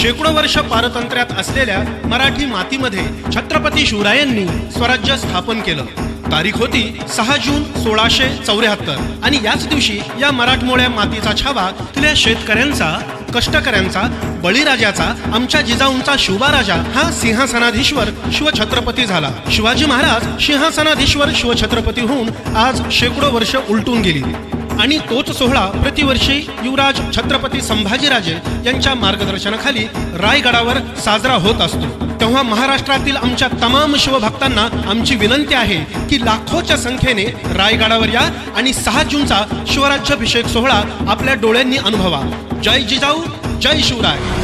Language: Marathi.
शेकडो वर्ष पारतंत्र्यात असलेल्या मराठी मातीमध्ये छत्रपती शिवरायांनी स्वराज्य स्थापन केलं. तारीख होती सहा जून सोळाशे चौऱ्याहत्तर. आणि याच दिवशी या मराठमोळ्या मातीचा छावा तिथल्या शेतकऱ्यांचा कष्टकऱ्यांचा बळीराजाचा आमच्या जिजाऊंचा शिवबाराजा हा सिंहासनाधीश्वर शिवछत्रपती झाला. शिवाजी महाराज सिंहासनाधीश्वर शिवछत्रपती होऊन आज शेकडो वर्ष उलटून गेली. आणि तोच सोहळा प्रतिवर्षी युवराज छत्रपती संभाजीराजे यांच्या मार्गदर्शनाखाली रायगडावर साजरा होत असतो. तेव्हा महाराष्ट्रातील आमच्या तमाम शिवभक्तांना आमची विनंती आहे की लाखोच्या संख्येने रायगडावर या आणि सहा जूनचा शिवराज्याभिषेक सोहळा आपल्या डोळ्यांनी अनुभवा. जय जिजाऊ जय शिवराय.